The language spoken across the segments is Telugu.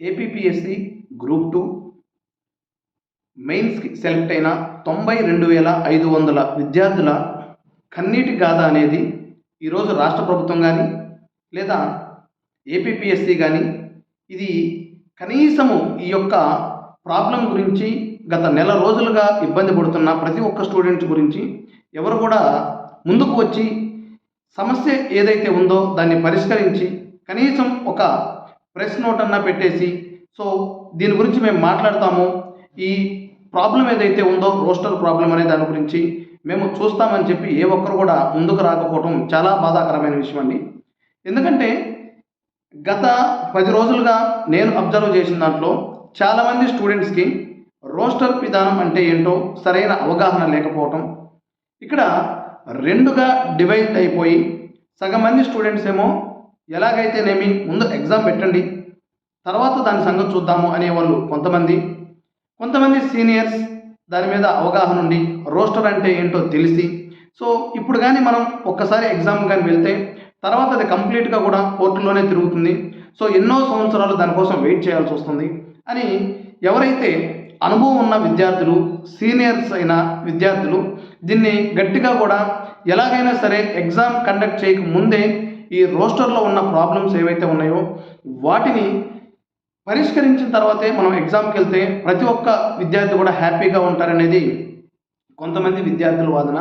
ఏపీపీఎస్సి గ్రూప్ టూ మెయిన్స్కి సెలెక్ట్ అయిన తొంభై రెండు వేల ఐదు వందల విద్యార్థుల కన్నీటి గాథ అనేది ఈరోజు రాష్ట్ర ప్రభుత్వం కానీ లేదా ఏపీపీఎస్సి కానీ ఇది కనీసము ఈ యొక్క ప్రాబ్లం గురించి గత నెల రోజులుగా ఇబ్బంది పడుతున్న ప్రతి ఒక్క స్టూడెంట్స్ గురించి ఎవరు కూడా ముందుకు వచ్చి సమస్య ఏదైతే ఉందో దాన్ని పరిష్కరించి కనీసం ఒక ప్రెస్ నోట్ అన్నా పెట్టేసి సో దీని గురించి మేము మాట్లాడతాము. ఈ ప్రాబ్లం ఏదైతే ఉందో రోస్టర్ ప్రాబ్లం అనే దాని గురించి మేము చూస్తామని చెప్పి ఏ ఒక్కరు కూడా ముందుకు రాకపోవడం చాలా బాధాకరమైన విషయం అండి. ఎందుకంటే గత పది రోజులుగా నేను అబ్జర్వ్ చేసిన దాంట్లో చాలామంది స్టూడెంట్స్కి రోస్టర్ విధానం అంటే ఏంటో సరైన అవగాహన లేకపోవటం ఇక్కడ రెండుగా డివైడ్ అయిపోయి సగం మంది స్టూడెంట్స్ ఏమో ఎలాగైతేనేమి ముందు ఎగ్జామ్ పెట్టండి తర్వాత దాని సంగతి చూద్దాము అనేవాళ్ళు కొంతమంది. కొంతమంది సీనియర్స్ దాని మీద అవగాహన ఉండి రోస్టర్ అంటే ఏంటో తెలిసి. సో ఇప్పుడు కానీ మనం ఒక్కసారి ఎగ్జామ్ కానీ వెళ్తే తర్వాత అది కంప్లీట్గా కూడా కోర్టులోనే తిరుగుతుంది. సో ఎన్నో సంవత్సరాలు దానికోసం వెయిట్ చేయాల్సి వస్తుంది అని ఎవరైతే అనుభవం ఉన్న విద్యార్థులు సీనియర్స్ అయిన విద్యార్థులు దీన్ని గట్టిగా కూడా ఎలాగైనా సరే ఎగ్జామ్ కండక్ట్ చేయక ముందే ఈ రోస్టర్లో ఉన్న ప్రాబ్లమ్స్ ఏవైతే ఉన్నాయో వాటిని పరిష్కరించిన తర్వాతే మనం ఎగ్జామ్కి వెళ్తే ప్రతి ఒక్క విద్యార్థి కూడా హ్యాపీగా ఉంటారనేది కొంతమంది విద్యార్థుల వాదన.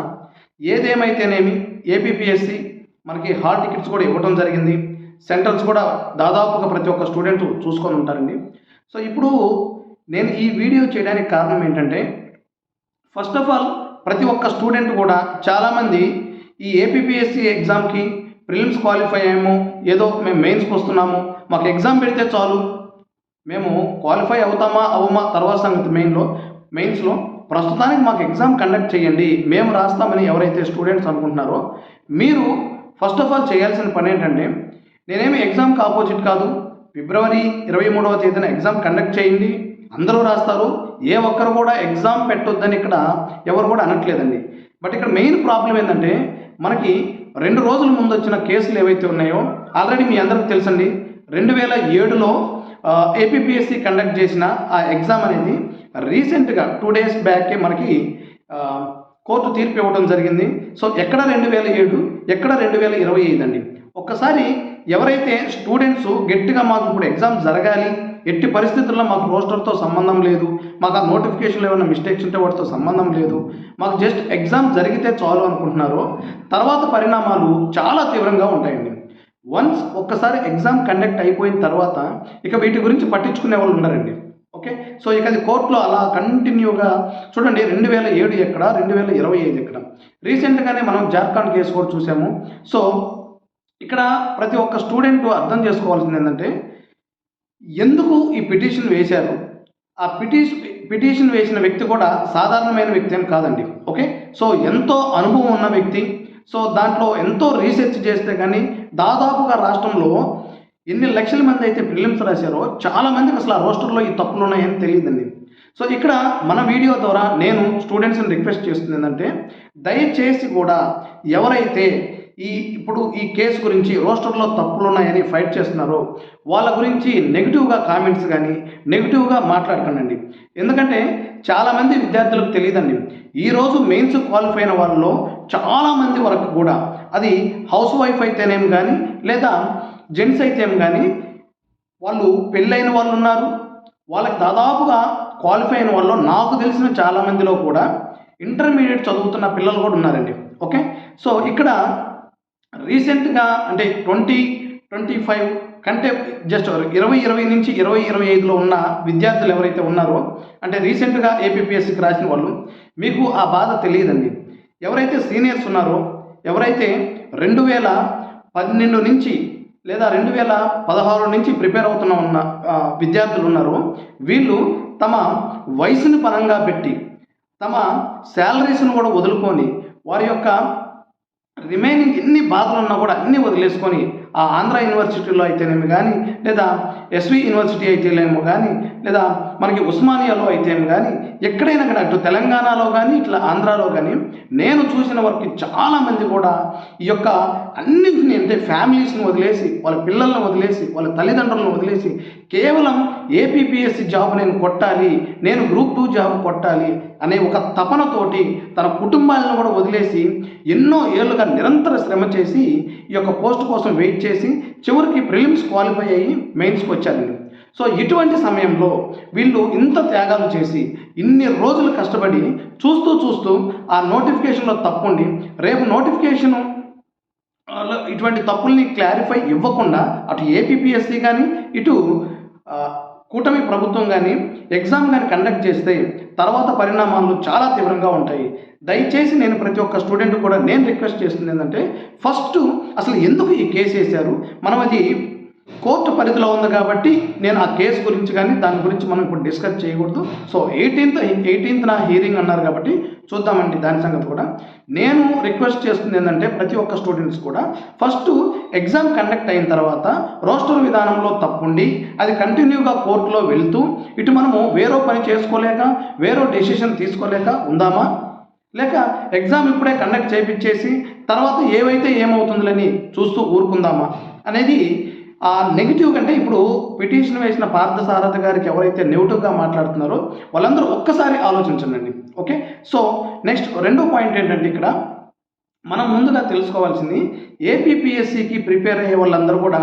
ఏదేమైతేనేమి ఏపీపీఎస్సి మనకి హాల్ టికెట్స్ కూడా ఇవ్వడం జరిగింది. సెంటర్స్ కూడా దాదాపుగా ప్రతి ఒక్క స్టూడెంట్ చూసుకొని ఉంటారండి. సో ఇప్పుడు నేను ఈ వీడియో చేయడానికి కారణం ఏంటంటే ఫస్ట్ ఆఫ్ ఆల్ ప్రతి ఒక్క స్టూడెంట్ కూడా చాలామంది ఈ ఏపీపీఎస్సి ఎగ్జామ్కి ప్రిలిమ్స్ క్వాలిఫై అయ్యాము ఏదో మేము మెయిన్స్కి వస్తున్నాము మాకు ఎగ్జామ్ పెడితే చాలు. మేము క్వాలిఫై అవుతామా అవ్వమా తర్వాత సంగతి మెయిన్లో మెయిన్స్లో ప్రస్తుతానికి మాకు ఎగ్జామ్ కండక్ట్ చేయండి మేము రాస్తామని ఎవరైతే స్టూడెంట్స్ అనుకుంటున్నారో మీరు ఫస్ట్ ఆఫ్ ఆల్ చేయాల్సిన పని ఏంటంటే నేనేమి ఎగ్జామ్కి ఆపోజిట్ కాదు ఫిబ్రవరి ఇరవై మూడవ తేదీన ఎగ్జామ్ కండక్ట్ చేయండి అందరూ రాస్తారు ఏ ఒక్కరు కూడా ఎగ్జామ్ పెట్టొద్దని ఇక్కడ ఎవరు కూడా అనట్లేదండి. బట్ ఇక్కడ మెయిన్ ప్రాబ్లం ఏంటంటే మనకి రెండు రోజుల ముందు వచ్చిన కేసులు ఏవైతే ఉన్నాయో ఆల్రెడీ మీ అందరికీ తెలుసండి రెండు వేల ఏడులో ఏపీపీఎస్సి కండక్ట్ చేసిన ఆ ఎగ్జామ్ అనేది రీసెంట్గా టూ డేస్ బ్యాకే మనకి కోర్టు తీర్పు ఇవ్వడం జరిగింది. సో ఎక్కడ రెండు వేల ఏడు ఎక్కడ రెండు వేల ఇరవై ఐదు అండి? ఒక్కసారి ఎవరైతే స్టూడెంట్స్ గట్టిగా మాకు ఇప్పుడు ఎగ్జామ్ జరగాలి ఎట్టి పరిస్థితుల్లో మాకు రోస్టర్తో సంబంధం లేదు మాకు ఆ నోటిఫికేషన్లో ఏమైనా మిస్టేక్స్ ఉంటే వాటితో సంబంధం లేదు. మాకు జస్ట్ ఎగ్జామ్ జరిగితే చాలు అనుకుంటున్నారో తర్వాత పరిణామాలు చాలా తీవ్రంగా ఉంటాయండి. వన్స్ ఒక్కసారి ఎగ్జామ్ కండక్ట్ అయిపోయిన తర్వాత ఇక వీటి గురించి పట్టించుకునే వాళ్ళు ఉన్నారండి ఓకే? సో ఇక అది కోర్టులో అలా కంటిన్యూగా చూడండి రెండు వేల ఏడు ఎక్కడ రెండు వేల ఇరవై ఐదు ఎక్కడ? రీసెంట్గానే మనం జార్ఖండ్ కేసు కూడా చూసాము. సో ఇక్కడ ప్రతి ఒక్క స్టూడెంట్ అర్థం చేసుకోవాల్సింది ఏంటంటే ఎందుకు ఈ పిటిషన్ వేశారు? ఆ పిటిషన్ పిటిషన్ వేసిన వ్యక్తి కూడా సాధారణమైన వ్యక్తి ఏం కాదండి. ఓకే? సో ఎంతో అనుభవం ఉన్న వ్యక్తి. సో దాంట్లో ఎంతో రీసెర్చ్ చేస్తే కానీ దాదాపుగా రాష్ట్రంలో ఎన్ని లక్షల మంది అయితే ప్రిలిమ్స్ రాశారో చాలా మందికి అసలు ఆ రోస్టర్లో ఈ తప్పులు ఉన్నాయని తెలియదండి. సో ఇక్కడ మన వీడియో ద్వారా నేను స్టూడెంట్స్ని రిక్వెస్ట్ చేస్తుంది ఏంటంటే దయచేసి కూడా ఎవరైతే ఈ ఇప్పుడు ఈ కేసు గురించి రోస్టర్లో తప్పులు ఉన్నాయని ఫైట్ చేస్తున్నారు. వాళ్ళ గురించి నెగిటివ్గా కామెంట్స్ కానీ నెగిటివ్గా మాట్లాడకండి ఎందుకంటే చాలామంది విద్యార్థులకు తెలియదండి. ఈరోజు మెయిన్స్ క్వాలిఫై అయిన వాళ్ళలో చాలామంది వరకు కూడా అది హౌస్ వైఫ్ అయితేనేం కానీ లేదా జెంట్స్ అయితేం కానీ వాళ్ళు పెళ్ళైన వాళ్ళు ఉన్నారు. వాళ్ళకి దాదాపుగా క్వాలిఫై అయిన వాళ్ళు నాకు తెలిసిన చాలా మందిలో కూడా ఇంటర్మీడియట్ చదువుతున్న పిల్లలు కూడా ఉన్నారండి. ఓకే? సో ఇక్కడ రీసెంట్గా అంటే ట్వంటీ ట్వంటీ ఫైవ్ కంటే జస్ట్ ఇరవై ఇరవై నుంచి ఇరవై ఇరవై ఐదులో ఉన్న విద్యార్థులు ఎవరైతే ఉన్నారో అంటే రీసెంట్గా ఏపీపీఎస్సీకి రాసిన వాళ్ళు మీకు ఆ బాధ తెలియదండి. ఎవరైతే సీనియర్స్ ఉన్నారో ఎవరైతే రెండు వేల పన్నెండు నుంచి లేదా రెండు వేల పదహారు నుంచి ప్రిపేర్ అవుతున్న ఉన్న విద్యార్థులు ఉన్నారో వీళ్ళు తమ వయసుని పరంగా పెట్టి తమ శాలరీస్ను కూడా వదులుకొని వారి యొక్క రిమైనింగ్ ఎన్ని బాధలు ఉన్నా కూడా అన్నీ వదిలేసుకొని ఆ ఆంధ్ర యూనివర్సిటీలో అయితేనేమి కానీ లేదా ఎస్వి యూనివర్సిటీ అయితేనేమో కానీ లేదా మనకి ఉస్మానియాలో అయితేనేమి కానీ ఎక్కడైనా కానీ అటు తెలంగాణలో కానీ ఇట్లా ఆంధ్రాలో కానీ నేను చూసిన వరకు చాలామంది కూడా ఈ యొక్క అన్నింటినీ అంటే ఫ్యామిలీస్ని వదిలేసి వాళ్ళ పిల్లల్ని వదిలేసి వాళ్ళ తల్లిదండ్రులను వదిలేసి కేవలం ఏపీపీఎస్సీ జాబ్ నేను కొట్టాలి నేను గ్రూప్ టూ జాబ్ కొట్టాలి అనే ఒక తపనతోటి తన కుటుంబాలను కూడా వదిలేసి ఎన్నో ఏళ్ళుగా నిరంతర శ్రమ చేసి ఈ యొక్క పోస్ట్ కోసం వెయిట్ చేసి చివరికి ప్రిలిమ్స్ క్వాలిఫై అయ్యి మెయిన్స్కి వచ్చారండి సో ఇటువంటి సమయంలో వీళ్ళు ఇంత త్యాగాలు చేసి ఇన్ని రోజులు కష్టపడి చూస్తూ చూస్తూ ఆ నోటిఫికేషన్లో తప్పుండి రేపు నోటిఫికేషను ఇటువంటి తప్పుల్ని క్లారిఫై ఇవ్వకుండా అటు ఏపీపీఎస్సీ కానీ ఇటు కూటమి ప్రభుత్వం కానీ ఎగ్జామ్ కానీ కండక్ట్ చేస్తే తర్వాత పరిణామాలు చాలా తీవ్రంగా ఉంటాయి. దయచేసి నేను ప్రతి ఒక్క స్టూడెంట్ కూడా నేను రిక్వెస్ట్ చేస్తుంది ఏంటంటే ఫస్ట్ అసలు ఎందుకు ఈ కేసు వేశారు? మనం అది కోర్టు పరిధిలో ఉంది కాబట్టి నేను ఆ కేసు గురించి కానీ దాని గురించి మనం ఇప్పుడు డిస్కస్ చేయకూడదు. సో ఎయిటీన్త్ ఎయిటీన్త్ నా హీరింగ్ అన్నారు కాబట్టి చూద్దామండి దాని సంగతి కూడా. నేను రిక్వెస్ట్ చేస్తుంది ఏంటంటే ప్రతి ఒక్క స్టూడెంట్స్ కూడా ఫస్ట్ ఎగ్జామ్ కండక్ట్ అయిన తర్వాత రోస్టర్ విధానంలో తప్పుండి అది కంటిన్యూగా కోర్టులో వెళ్తూ ఇటు మనము వేరో పని చేసుకోలేక వేరో డెసిషన్ తీసుకోలేక ఉందామా? లేక ఎగ్జామ్ ఇప్పుడే కండక్ట్ చేయించేసి తర్వాత ఏవైతే ఏమవుతుందిలని చూస్తూ ఊరుకుందామా? అనేది ఆ నెగిటివ్ కంటే ఇప్పుడు పిటిషన్ వేసిన పార్థసారథి గారికి ఎవరైతే నెగిటివ్గా మాట్లాడుతున్నారో వాళ్ళందరూ ఒక్కసారి ఆలోచించండి. ఓకే సో నెక్స్ట్ రెండో పాయింట్ ఏంటంటే ఇక్కడ మనం ముందుగా తెలుసుకోవాల్సింది ఏపీపీఎస్సికి ప్రిపేర్ అయ్యే వాళ్ళందరూ కూడా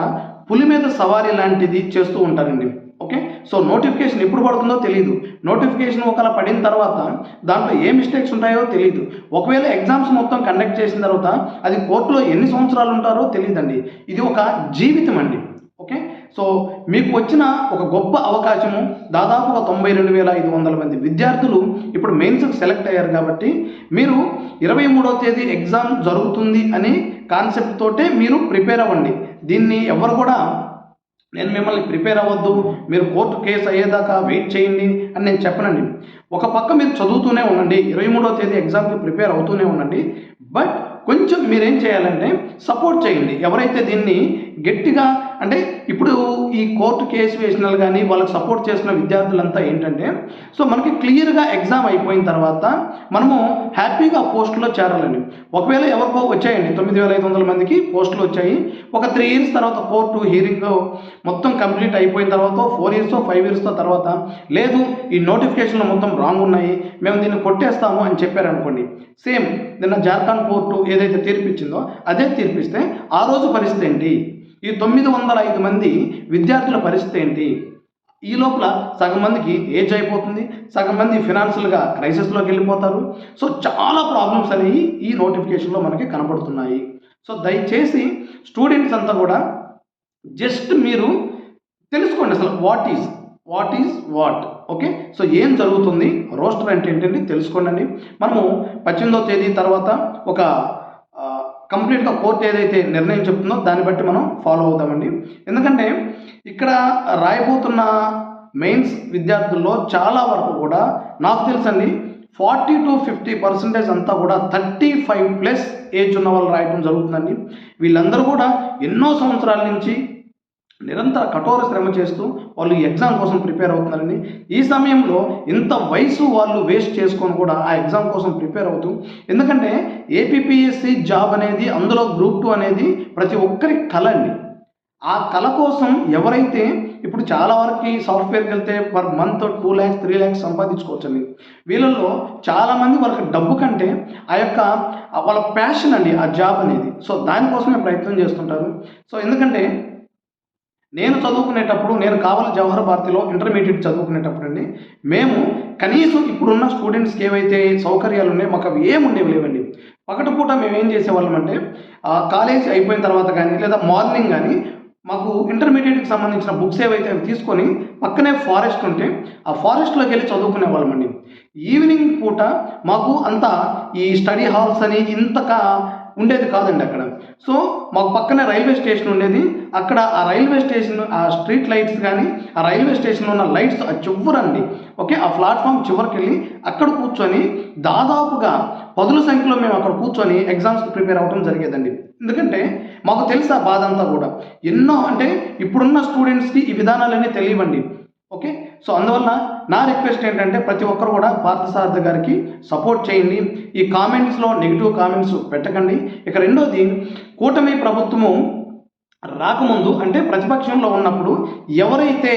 పులి మీద సవారీ లాంటిది చేస్తూ ఉంటారండి. ఓకే సో నోటిఫికేషన్ ఎప్పుడు పడుతుందో తెలియదు నోటిఫికేషన్ ఒకవేళ పడిన తర్వాత దాంట్లో ఏ మిస్టేక్స్ ఉంటాయో తెలియదు ఒకవేళ ఎగ్జామ్స్ మొత్తం కండక్ట్ చేసిన తర్వాత అది కోర్టులో ఎన్ని సంవత్సరాలు ఉంటారో తెలియదండి ఇది ఒక జీవితం అండి. ఓకే? సో మీకు వచ్చిన ఒక గొప్ప అవకాశము దాదాపుగా తొంభై రెండు వేల ఐదు వందల మంది విద్యార్థులు ఇప్పుడు మెయిన్స్కి సెలెక్ట్ అయ్యారు కాబట్టి మీరు ఇరవై మూడవ తేదీ ఎగ్జామ్ జరుగుతుంది అనే కాన్సెప్ట్ తోటే మీరు ప్రిపేర్ అవ్వండి. దీన్ని ఎవరు కూడా నేను మిమ్మల్ని ప్రిపేర్ అవ్వద్దు. మీరు కోర్టు కేసు అయ్యేదాకా వెయిట్ చేయండి అని నేను చెప్పనండి. ఒక పక్క మీరు చదువుతూనే ఉండండి. ఇరవై మూడవ తేదీ ఎగ్జామ్కి ప్రిపేర్ అవుతూనే ఉండండి. బట్ కొంచెం మీరేం చేయాలంటే సపోర్ట్ చేయండి. ఎవరైతే దీన్ని గట్టిగా అంటే ఇప్పుడు ఈ కోర్టు కేసు వేసిన కానీ వాళ్ళకి సపోర్ట్ చేసిన విద్యార్థులంతా ఏంటంటే సో మనకి క్లియర్గా ఎగ్జామ్ అయిపోయిన తర్వాత మనము హ్యాపీగా పోస్టులో చేరాలండి. ఒకవేళ ఎవరికో వచ్చాయండి తొమ్మిది వేల ఐదు వందల మందికి పోస్టులు వచ్చాయి. ఒక త్రీ ఇయర్స్ తర్వాత కోర్టు హీరింగ్ మొత్తం కంప్లీట్ అయిపోయిన తర్వాత ఫోర్ ఇయర్స్ ఫైవ్ ఇయర్స్ తర్వాత లేదు ఈ నోటిఫికేషన్లు మొత్తం రాంగ్ ఉన్నాయి మేము దీన్ని కొట్టేస్తాము అని చెప్పారనుకోండి. సేమ్ నిన్న జార్ఖండ్ కోర్టు ఏదైతే తీర్పిచ్చిందో అదే తీర్పిస్తే ఆ రోజు పరిస్థితి ఏంటి? ఈ తొమ్మిది వందల ఐదు మంది విద్యార్థుల పరిస్థితి ఏంటి? ఈ లోపల సగం మందికి ఏజ్ అయిపోతుంది సగం మంది ఫినాన్షియల్గా క్రైసిస్లోకి వెళ్ళిపోతారు. సో చాలా ప్రాబ్లమ్స్ అనేవి ఈ నోటిఫికేషన్లో మనకి కనపడుతున్నాయి. సో దయచేసి స్టూడెంట్స్ అంతా కూడా జస్ట్ మీరు తెలుసుకోండి అసలు what is what is what okay? So ఏం జరుగుతుంది? రోస్టర్ అంటే ఏంటంటే తెలుసుకోండి మనము పద్దెనిమిదో తేదీ తర్వాత ఒక కంప్లీట్గా కోర్టు ఏదైతే నిర్ణయం చెప్తుందో దాన్ని బట్టి మనం ఫాలో అవుతామండి. ఎందుకంటే ఇక్కడ రాయబోతున్న మెయిన్స్ విద్యార్థుల్లో చాలా వరకు కూడా నాకు తెలుసండి ఫార్టీ టు ఫిఫ్టీ పర్సెంటేజ్ అంతా కూడా థర్టీ ఫైవ్ ప్లస్ ఏజ్ ఉన్న వాళ్ళు రాయటం జరుగుతుందండి. వీళ్ళందరూ కూడా ఎన్నో సంవత్సరాల నుంచి నిరంతర కఠోర శ్రమ చేస్తూ వాళ్ళు ఎగ్జామ్ కోసం ప్రిపేర్ అవుతున్నారండి ఈ సమయంలో ఇంత వయసు వాళ్ళు వేస్ట్ చేసుకొని కూడా ఆ ఎగ్జామ్ కోసం ప్రిపేర్ అవుతూ ఎందుకంటే ఏపీపీఎస్సి జాబ్ అనేది అందులో గ్రూప్ టూ అనేది ప్రతి ఒక్కరి కళ అండి. ఆ కళ కోసం ఎవరైతే ఇప్పుడు చాలా వరకు సాఫ్ట్వేర్కి వెళ్తే per month two lakhs three lakhs సంపాదించుకోవచ్చండి. వీళ్ళల్లో చాలామంది వాళ్ళకి డబ్బు కంటే ఆ యొక్క వాళ్ళ ప్యాషన్ అండి ఆ జాబ్ అనేది. సో దానికోసమే ప్రయత్నం చేస్తుంటారు. సో ఎందుకంటే నేను చదువుకునేటప్పుడు నేను కావాలి జవహర్ భారతిలో ఇంటర్మీడియట్ చదువుకునేటప్పుడు అండి మేము కనీసం ఇప్పుడున్న స్టూడెంట్స్కి ఏవైతే సౌకర్యాలు ఉన్నాయో మాకు అవి ఏముండేవి లేవండి. పగటిపూట మేము ఏం చేసేవాళ్ళం అంటే కాలేజ్ అయిపోయిన తర్వాత కానీ లేదా మార్నింగ్ కానీ మాకు ఇంటర్మీడియట్కి సంబంధించిన బుక్స్ ఏవైతే అవి తీసుకొని పక్కనే ఫారెస్ట్ ఉంటే ఆ ఫారెస్ట్లోకి వెళ్ళి చదువుకునే వాళ్ళమండి ఈవినింగ్ పూట మాకు అంత ఈ స్టడీ హాల్స్ అని ఇంతగా ఉండేది కాదండి అక్కడ. సో మాకు పక్కనే రైల్వే స్టేషన్ ఉండేది. అక్కడ ఆ రైల్వే స్టేషన్ ఆ స్ట్రీట్ లైట్స్ కానీ ఆ రైల్వే స్టేషన్లో ఉన్న లైట్స్ ఆ చివరండి. ఓకే ఆ ప్లాట్ఫామ్ చివరికి వెళ్ళి అక్కడ కూర్చొని దాదాపుగా పదుల సంఖ్యలో మేము అక్కడ కూర్చొని ఎగ్జామ్స్కి ప్రిపేర్ అవ్వడం జరిగేదండి. ఎందుకంటే మాకు తెలుసు ఆ బాధ అంతా కూడా. ఎన్నో అంటే ఇప్పుడున్న స్టూడెంట్స్కి ఈ విధానాలన్నీ తెలియవండి. సో అందువల్ల నా రిక్వెస్ట్ ఏంటంటే ప్రతి ఒక్కరు కూడా పార్థసారథి గారికి సపోర్ట్ చేయండి. ఈ కామెంట్స్లో నెగిటివ్ కామెంట్స్ పెట్టకండి. ఇక రెండోది కూటమి ప్రభుత్వము రాకముందు అంటే ప్రతిపక్షంలో ఉన్నప్పుడు ఎవరైతే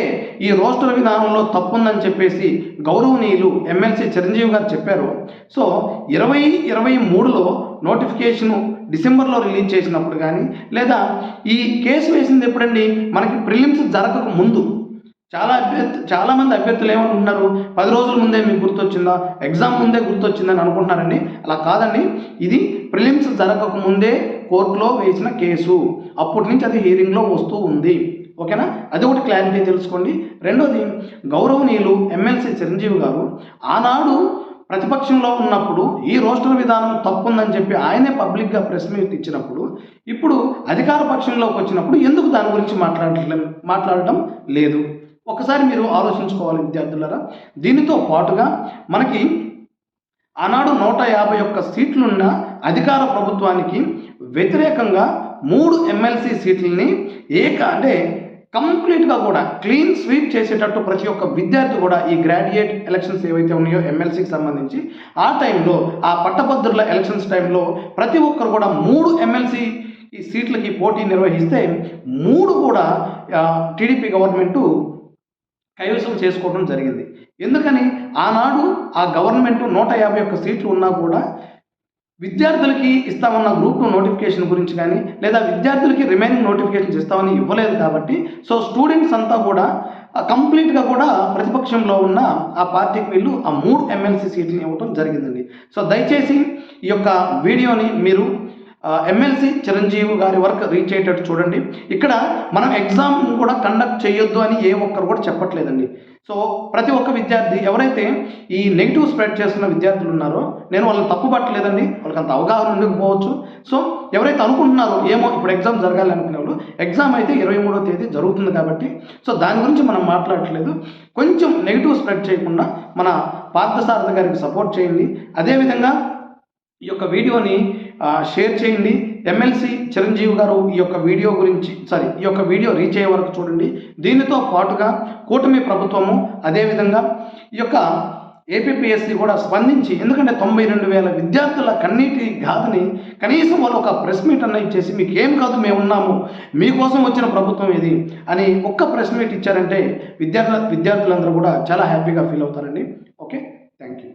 ఈ రోస్టర్ విధానంలో తప్పుందని చెప్పేసి గౌరవనీయులు ఎమ్మెల్సీ చిరంజీవి గారు చెప్పారు సో ఇరవై ఇరవై మూడులో నోటిఫికేషన్ డిసెంబర్లో రిలీజ్ చేసినప్పుడు కానీ లేదా ఈ కేసు వేసింది ఎప్పుడండి? మనకి ప్రిలిమ్స్ జరగక ముందు. చాలా అభ్యర్థి చాలామంది అభ్యర్థులు ఏమంటున్నారు పది రోజుల ముందే మీకు గుర్తొచ్చిందా? ఎగ్జామ్ ముందే గుర్తొచ్చిందని అనుకుంటున్నారండి. అలా కాదండి. ఇది ప్రిలిమ్స్ జరగక ముందే కోర్టులో వేసిన కేసు. అప్పటి నుంచి అది హీరింగ్లో వస్తూ ఉంది. ఓకేనా? అది ఒకటి క్లారిటీ తెలుసుకోండి. రెండోది గౌరవనీయులు ఎమ్మెల్సీ చిరంజీవి గారు ఆనాడు ప్రతిపక్షంలో ఉన్నప్పుడు ఈ రోస్టర్ విధానం తప్పుందని చెప్పి ఆయనే పబ్లిక్గా ప్రెస్ మీట్ ఇచ్చినప్పుడు ఇప్పుడు అధికార పక్షంలోకి వచ్చినప్పుడు ఎందుకు దాని గురించి మాట్లాడటం మాట్లాడటం లేదు? ఒకసారి మీరు ఆలోచించుకోవాలి విద్యార్థులారా. దీనితో పాటుగా మనకి ఆనాడు నూట యాభై ఒక్క సీట్లున్న అధికార ప్రభుత్వానికి వ్యతిరేకంగా మూడు ఎమ్మెల్సీ సీట్లని ఏక అంటే కంప్లీట్గా కూడా క్లీన్ స్వీప్ చేసేటట్టు ప్రతి ఒక్క విద్యార్థి కూడా ఈ గ్రాడ్యుయేట్ ఎలక్షన్స్ ఏవైతే ఉన్నాయో ఎమ్మెల్సీకి సంబంధించి ఆ టైంలో ఆ పట్టభద్రుల ఎలక్షన్స్ టైంలో ప్రతి ఒక్కరు కూడా మూడు ఎమ్మెల్సీ ఈ సీట్లకి పోటీ నిర్వహిస్తే మూడు కూడా టీడీపీ గవర్నమెంటు కైవసం చేసుకోవడం జరిగింది. ఎందుకని? ఆనాడు ఆ గవర్నమెంట్ నూట యాభై ఒక్క సీట్లు ఉన్నా కూడా విద్యార్థులకి ఇస్తామన్న గ్రూప్ టూ నోటిఫికేషన్ గురించి కానీ లేదా విద్యార్థులకి రిమైనింగ్ నోటిఫికేషన్స్ ఇస్తామని ఇవ్వలేదు కాబట్టి సో స్టూడెంట్స్ అంతా కూడా కంప్లీట్గా కూడా ప్రతిపక్షంలో ఉన్న ఆ పార్టీకి వీళ్ళు ఆ మూడు ఎమ్మెల్సీ సీట్లు ఇవ్వడం జరిగిందండి. సో దయచేసి ఈ యొక్క వీడియోని మీరు ఎమ్మెల్సీ చిరంజీవి గారి వరకు రీచ్ అయ్యేటట్టు చూడండి. ఇక్కడ మనం ఎగ్జామ్ కూడా కండక్ట్ చేయొద్దు అని ఏ ఒక్కరు కూడా చెప్పట్లేదండి. సో ప్రతి ఒక్క విద్యార్థి ఎవరైతే ఈ నెగిటివ్ స్ప్రెడ్ చేస్తున్న విద్యార్థులు ఉన్నారో నేను వాళ్ళని తప్పు పట్టలేదండి. వాళ్ళకి అంత అవగాహన ఉండకపోవచ్చు సో ఎవరైతే అనుకుంటున్నారో ఏమో ఇప్పుడు ఎగ్జామ్ జరగాలి అనుకునే వాళ్ళు ఎగ్జామ్ అయితే ఇరవై మూడో తేదీ జరుగుతుంది కాబట్టి సో దాని గురించి మనం మాట్లాడట్లేదు. కొంచెం నెగిటివ్ స్ప్రెడ్ చేయకుండా మన పార్థసారథి గారికి సపోర్ట్ చేయండి. అదేవిధంగా ఈ యొక్క వీడియోని షేర్ చేయండి. ఎమ్మెల్సీ చిరంజీవి గారు ఈ యొక్క వీడియో గురించి సారీ ఈ యొక్క వీడియో రీచ్ అయ్యే వరకు చూడండి. దీనితో పాటుగా కూటమి ప్రభుత్వము అదేవిధంగా ఈ యొక్క ఏపీఎస్సి కూడా స్పందించి ఎందుకంటే తొంభై రెండు వేల విద్యార్థుల కన్నీటి గాథని కనీసం వాళ్ళు ఒక ప్రెస్ మీట్ అన్న ఇచ్చేసి మీకు ఏం కాదు మేము ఉన్నాము. మీకోసం వచ్చిన ప్రభుత్వం ఇది అని ఒక్క ప్రెస్ మీట్ ఇచ్చారంటే విద్యార్థుల విద్యార్థులందరూ కూడా చాలా హ్యాపీగా ఫీల్ అవుతారండి. Okay thank you